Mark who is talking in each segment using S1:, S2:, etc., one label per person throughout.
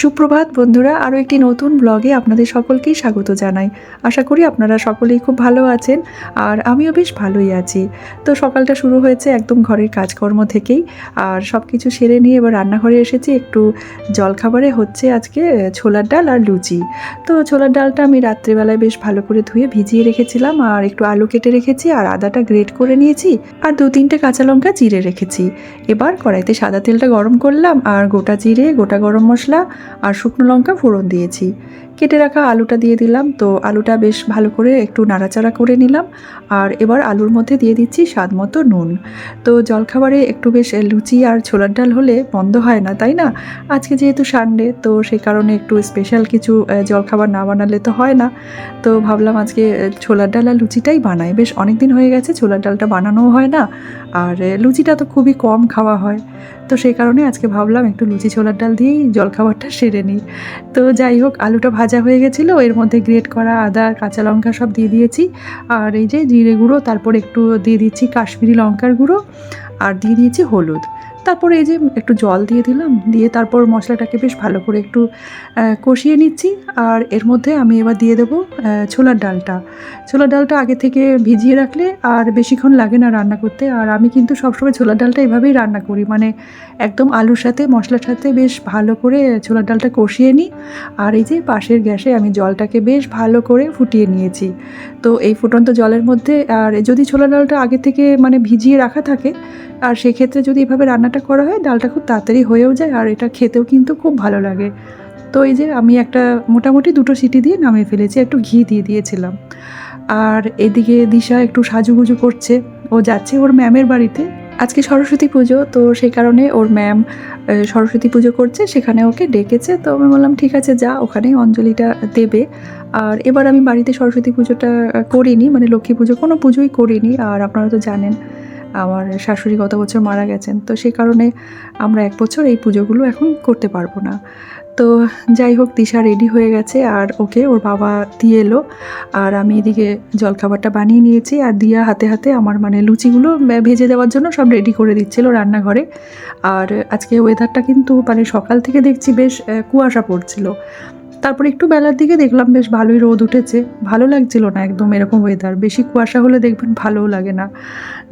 S1: সুপ্রভাত বন্ধুরা, আরও একটি নতুন ব্লগে আপনাদের সকলকেই স্বাগত জানাই। আশা করি আপনারা সকলেই খুব ভালো আছেন আর আমিও বেশ ভালোই আছি। তো সকালটা শুরু হয়েছে একদম ঘরের কাজকর্ম থেকেই। আর সব কিছু সেরে নিয়ে এবার রান্নাঘরে এসেছি। একটু জলখাবারে হচ্ছে আজকে ছোলার ডাল আর লুচি। তো ছোলার ডালটা আমি রাত্রেবেলায় বেশ ভালো করে ধুয়ে ভিজিয়ে রেখেছিলাম আর একটু আলু কেটে রেখেছি আর আদাটা গ্রেট করে নিয়েছি আর দু তিনটে কাঁচা লঙ্কা চিড়ে রেখেছি। এবার কড়াইতে সাদা তেলটা গরম করলাম আর গোটা জিরে, গোটা গরম মশলা আর শুকনো লঙ্কা ফোড়ন দিয়েছি। কেটে রাখা আলুটা দিয়ে দিলাম। তো আলুটা বেশ ভালো করে একটু নাড়াচাড়া করে নিলাম। আর এবার আলুর মধ্যে দিয়ে দিচ্ছি স্বাদ মতো নুন। তো জলখাবারে একটু বেশ লুচি আর ছোলার ডাল হলে বন্ধ হয় না, তাই না? আজকে যেহেতু সানডে, তো সেই কারণে একটু স্পেশাল কিছু জলখাবার না বানালে তো হয় না। তো ভাবলাম আজকে ছোলার ডাল আর লুচিটাই বানাই। বেশ অনেক দিন হয়ে গেছে ছোলার ডালটা বানানোও হয় না। আর লুচিটা তো খুবই কম খাওয়া হয়। তো সেই কারণে আজকে ভাবলাম একটু লুচি ছোলার ডাল দিয়েই জলখাবারটা সেরে নিই। তো যাই হোক, আলুটা ভাজা হয়ে গেছিল, এর মধ্যে গ্রেট করা আদা, কাঁচা লঙ্কা সব দিয়ে দিয়েছি। আর এই যে জিরে গুঁড়ো, তারপর একটু দিয়ে দিচ্ছি কাশ্মীরি লঙ্কার গুঁড়ো, আর দিয়ে দিয়েছি হলুদ। তারপরে এই যে একটু জল দিয়ে দিলাম, দিয়ে তারপর মশলাটাকে বেশ ভালো করে একটু কষিয়ে নিচ্ছি। আর এর মধ্যে আমি এবার দিয়ে দেবো ছোলার ডালটা। ছোলার ডালটা আগে থেকে ভিজিয়ে রাখলে আর বেশিক্ষণ লাগে না রান্না করতে। আর আমি কিন্তু সবসময় ছোলার ডালটা এভাবেই রান্না করি। মানে একদম আলুর সাথে, মশলার সাথে বেশ ভালো করে ছোলার ডালটা কষিয়ে নিই। আর এই যে পাশের গ্যাসে আমি জলটাকে বেশ ভালো করে ফুটিয়ে নিয়েছি। তো এই ফুটন্ত জলের মধ্যে, আর যদি ছোলার ডালটা আগে থেকে মানে ভিজিয়ে রাখা থাকে, আর সেক্ষেত্রে যদি এভাবে রান্নাটা করা হয়, ডালটা খুব তাড়াতাড়ি হয়েও যায় আর এটা খেতেও কিন্তু খুব ভালো লাগে। তো এই যে আমি একটা মোটামুটি দুটো সিটি দিয়ে নামিয়ে ফেলেছি, একটু ঘি দিয়ে দিয়েছিলাম। আর এদিকে দিশা একটু সাজুগুজু করছে। ও যাচ্ছে ওর ম্যামের বাড়িতে। আজকে সরস্বতী পুজো, তো সেই কারণে ওর ম্যাম সরস্বতী পুজো করছে, সেখানে ওকে ডেকেছে। তো আমি বললাম, ঠিক আছে, যা, ওখানে অঞ্জলিটা দেবে। আর এবার আমি বাড়িতে সরস্বতী পুজোটা করিনি মানে লক্ষ্মী পুজো কোনো পুজোই করিনি, আর আপনারা তো জানেন আমার শাশুড়ি গত বছর মারা গেছেন। তো সেই কারণে আমরা এক বছর এই পুজোগুলো এখন করতে পারব না। তো যাই হোক, দিশা রেডি হয়ে গেছে আর ওকে ওর বাবা দিয়ে এলো। আর আমি এদিকে জলখাবারটা বানিয়ে নিয়েছি আর দিয়া হাতে হাতে আমার মানে লুচিগুলো ভেজে দেওয়ার জন্য সব রেডি করে দিচ্ছিল রান্নাঘরে। আর আজকে ওয়েদারটা কিন্তু মানে সকাল থেকে দেখছি বেশ কুয়াশা পড়ছিল। তারপর একটু বেলার দিকে দেখলাম বেশ ভালোই রোদ উঠেছে। ভালো লাগছিল না একদম এরকম ওয়েদার বেশি কুয়াশা হলে দেখবেন ভালোও লাগে না।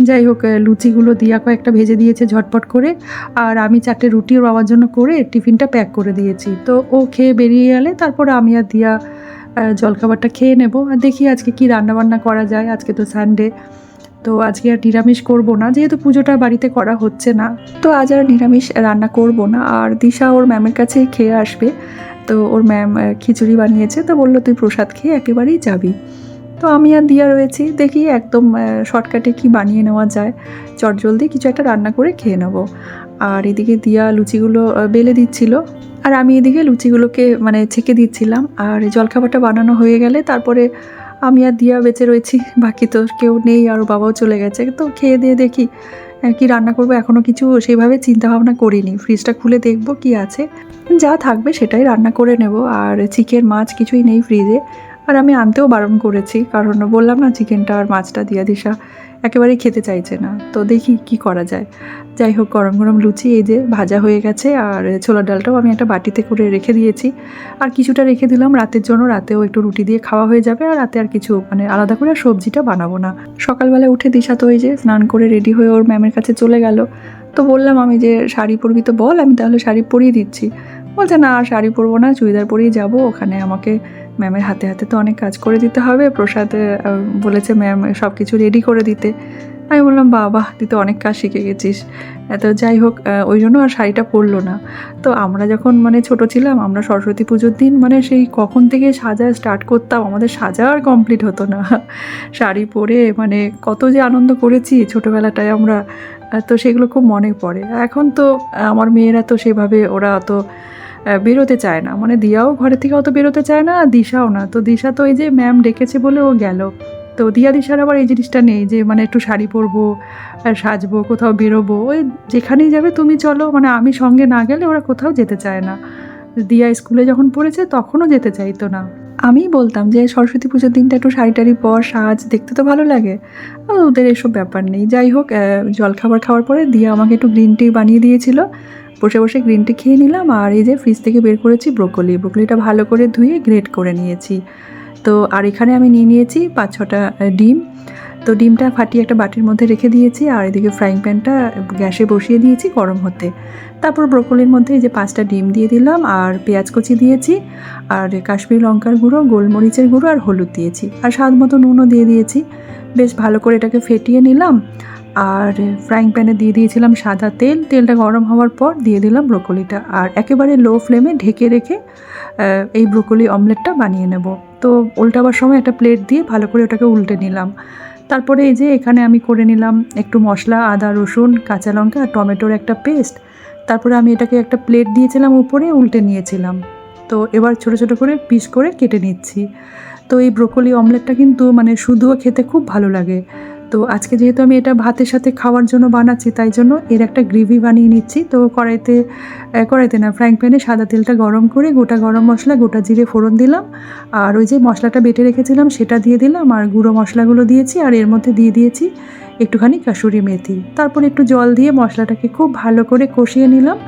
S1: যাই হোক লুচিগুলো দিয়া কয়েকটা ভেজে দিয়েছে ঝটপট করে। আর আমি চারটে রুটি বাবার জন্য করে টিফিনটা প্যাক করে দিয়েছি। তো ও খেয়ে বেরিয়ে গেলে তারপর আমি আর দিয়া জলখাবারটা খেয়ে নেব। আর দেখি আজকে কি রান্না বান্না করা যায়। আজকে তো সানডে তো আজকে আর নিরামিষ করব না। যেহেতু পুজোটা বাড়িতে করা হচ্ছে না। তো আজ আর নিরামিষ রান্না করব না। আর দিশা ওর ম্যামের কাছে খেয়ে আসবে। তো ওর ম্যাম খিচুড়ি বানিয়েছে, তো বলল, তুই প্রসাদ খেয়ে একেবারেই যাবি। তো আমি আর দিয়া রয়েছি, দেখি একদম শর্টকাটে কি বানিয়ে নেওয়া যায়। চটজলদি কিছু একটা রান্না করে খেয়ে নেব। আর এদিকে দিয়া লুচিগুলো বেলে দিচ্ছিল। আর আমি এদিকে লুচিগুলোকে মানে ছেঁকে দিচ্ছিলাম। আর জলখাবারটা বানানো হয়ে গেলে তারপরে আমি আর দিয়া বেঁচে রয়েছি। বাকি তো কেউ নেই, আর বাবাও চলে গেছে। তো খেয়ে দিয়ে দেখি আহ, কি রান্না করব এখনও কিছু সেইভাবে চিন্তা ভাবনা করিনি। ফ্রিজটা খুলে দেখব কি আছে। যা থাকবে সেটাই রান্না করে নেব। আর চিকেন মাছ কিছুই নেই ফ্রিজে আর আমি আনতেও বারণ করেছি, কারণ বললাম না চিকেনটা আর মাছটা দিয়া দিশা একেবারেই খেতে চাইছে না। তো দেখি কি করা যায়। যাই হোক, গরম গরম লুচি এই যে ভাজা হয়ে গেছে, আর ছোলার ডালটাও আমি একটা বাটিতে করে রেখে দিয়েছি। আর কিছুটা রেখে দিলাম রাতের জন্য, রাতেও একটু রুটি দিয়ে খাওয়া হয়ে যাবে, আর রাতে আর কিছু মানে আলাদা করে সবজিটা বানাবো না। সকালবেলা উঠে দিশা তো ওই যে স্নান করে রেডি হয়ে ওর ম্যামের কাছে চলে গেল। তো বললাম, আমি যে শাড়ি পরবি তো বল, আমি তাহলে শাড়ি পরিয়ে দিচ্ছি। বলছে, না, আর শাড়ি পরবো না, চুড়িদার পরেই যাব, ওখানে আমাকে ম্যামের হাতে হাতে তো অনেক কাজ করে দিতে হবে। প্রসাদ বলেছে ম্যাম সব কিছু রেডি করে দিতে। আমি বললাম, বাবা, তুই তো অনেক কাজ শিখে গেছিস। তো যাই হোক ওই জন্য আর শাড়িটা পরলো না। তো আমরা যখন মানে ছোট ছিলাম, আমরা সরস্বতী পুজোর দিন মানে সেই কখন থেকে সাজা স্টার্ট করতাম, আমাদের সাজা আর কমপ্লিট হতো না। শাড়ি পরে মানে কত যে আনন্দ করেছি ছোটোবেলাটায় আমরা তো সেগুলো খুব মনে পড়ে। এখন তো আমার মেয়েরা তো সেভাবে, ওরা অত বেরোতে চায় না। মানে দিয়াও ঘরে থেকে অত বেরোতে চায় না দিশাও না। তো দিশা তো এই যে ম্যাম ডেকেছে বলে ও গেল। তো দিয়া দিশার আবার এই জিনিসটা নেই যে মানে একটু শাড়ি পরবো সাজবো, কোথাও বেরোবো। ওই যেখানেই যাবে তুমি চলো মানে আমি সঙ্গে না গেলে ওরা কোথাও যেতে চায় না। দিয়া স্কুলে যখন পড়েছে তখনও যেতে চাইতো না। আমি বলতাম যে, সরস্বতী পুজোর দিনটা একটু শাড়ি টাড়ি পর, সাজ, দেখতে তো ভালো লাগে। ওদের এসব ব্যাপার নেই। যাই হোক জলখাবার খাওয়ার পরে দিয়া আমাকে একটু গ্রিন টি বানিয়ে দিয়েছিল। বসে বসে গ্রিন টি খেয়ে নিলাম আর এই যে ফ্রিজ থেকে বের করেছি ব্রোকলি ব্রোকলিটা ভালো করে ধুয়ে গ্রেট করে নিয়েছি। তো আর এখানে আমি নিয়ে নিয়েছি পাঁচ ছটা ডিম। তো ডিমটা ফাটিয়ে একটা বাটির মধ্যে রেখে দিয়েছি আর এদিকে ফ্রাইং প্যানটা গ্যাসে বসিয়ে দিয়েছি গরম হতে। তারপর ব্রোকলির মধ্যে এই যে পাঁচটা ডিম দিয়ে দিলাম আর পেঁয়াজ কুচি দিয়েছি আর কাশ্মীরি লঙ্কার গুঁড়ো, গোলমরিচের গুঁড়ো আর হলুদ দিয়েছি। আর স্বাদ মতো নুনও দিয়ে দিয়েছি। বেশ ভালো করে এটাকে ফেটিয়ে নিলাম। আর ফ্রাইং প্যানে দিয়ে দিয়েছিলাম সাদা তেল। তেলটা গরম হওয়ার পর দিয়ে দিলাম ব্রোকলিটা। আর একেবারে লো ফ্লেমে ঢেকে রেখে এই ব্রোকলি অমলেটটা বানিয়ে নেব। তো উল্টাবার সময় একটা প্লেট দিয়ে ভালো করে ওটাকে উল্টে নিলাম। তারপরে এই যে এখানে আমি করে নিলাম একটু মশলা, আদা, রসুন, কাঁচা লঙ্কা আর টমেটোর একটা পেস্ট তারপরে আমি এটাকে একটা প্লেট দিয়েছিলাম উপরে, উল্টে নিয়েছিলাম। তো এবার ছোট ছোট করে পিস করে কেটে নিচ্ছি। তো এই ব্রোকলি অমলেটটা কিন্তু মানে শুধুও খেতে খুব ভালো লাগে। তো আজকে যেহেতু আমি এটা ভাতের সাথে খাওয়ার জন্য বানাচ্ছি, তাই জন্য এর একটা গ্রেভি বানিয়ে নিচ্ছি। তো কড়াইতে কড়াইতে না ফ্রাইং প্যানে সাদা তেলটা গরম করে গোটা গরম মশলা, গোটা জিরে ফোড়ন দিলাম। আর ওই যে মশলাটা বেটে রেখেছিলাম, সেটা দিয়ে দিলাম। আর গুঁড়ো মশলাগুলো দিয়েছি, আর এর মধ্যে দিয়ে দিয়েছি একটুখানি কাসুরি মেথি। তারপর একটু জল দিয়ে মশলাটাকে খুব ভালো করে কষিয়ে নিলাম।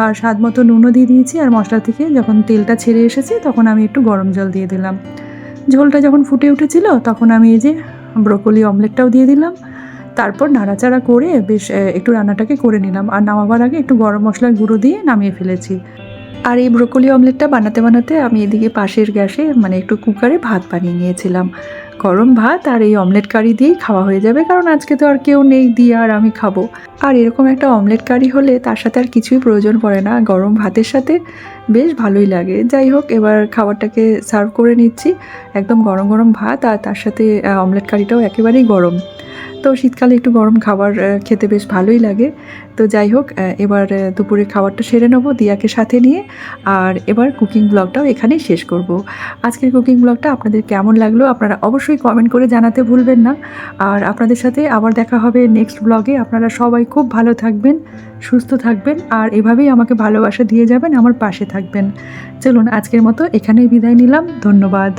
S1: আর স্বাদ মতো নুনও দিয়ে দিয়েছি, আর মশলা থেকে যখন তেলটা ছেড়ে এসেছে, তখন আমি একটু গরম জল দিয়ে দিলাম। ঝোলটা যখন ফুটে উঠেছিল, তখন আমি এই যে ব্রোকলি অমলেটটাও দিয়ে দিলাম। তারপর নাড়াচাড়া করে বেশ একটু রান্নাটাকে করে নিলাম। আর নামাবার আগে একটু গরম মশলার গুঁড়ো দিয়ে নামিয়ে ফেলেছি। আর এই ব্রোকলি অমলেটটা বানাতে বানাতে আমি এদিকে পাশের গ্যাসে মানে একটু কুকারে ভাত বানিয়ে নিয়েছিলাম। গরম ভাত আর এই অমলেট কারি দিয়েই খাওয়া হয়ে যাবে, কারণ আজকে তো আর কেউ নেই, দিয়ে আর আমি খাব। আর এরকম একটা অমলেট কারি হলে তার সাথে আর কিছুই প্রয়োজন পড়ে না, গরম ভাতের সাথে বেশ ভালোই লাগে। যাই হোক, এবার খাবারটাকে সার্ভ করে নিচ্ছি, একদম গরম গরম ভাত আর তার সাথে অমলেট কারিটাও একেবারেই গরম। তো শীতকালে একটু গরম খাবার খেতে বেশ ভালোই লাগে। তো যাই হোক এবার দুপুরে খাবারটা সেরে নেব দিয়াকে সাথে নিয়ে। আর এবার কুকিং ব্লগটাও এখানেই শেষ করব। আজকের কুকিং ব্লগটা আপনাদের কেমন লাগল আপনারা অবশ্যই কমেন্ট করে জানাতে ভুলবেন না। আর আপনাদের সাথে আবার দেখা হবে নেক্সট ব্লগে আপনারা সবাই খুব ভালো থাকবেন, সুস্থ থাকবেন, আর এভাবেই আমাকে ভালোবাসা দিয়ে যাবেন, আমার পাশে থাকবেন। চলুন, আজকের মতো এখানেই বিদায় নিলাম। ধন্যবাদ।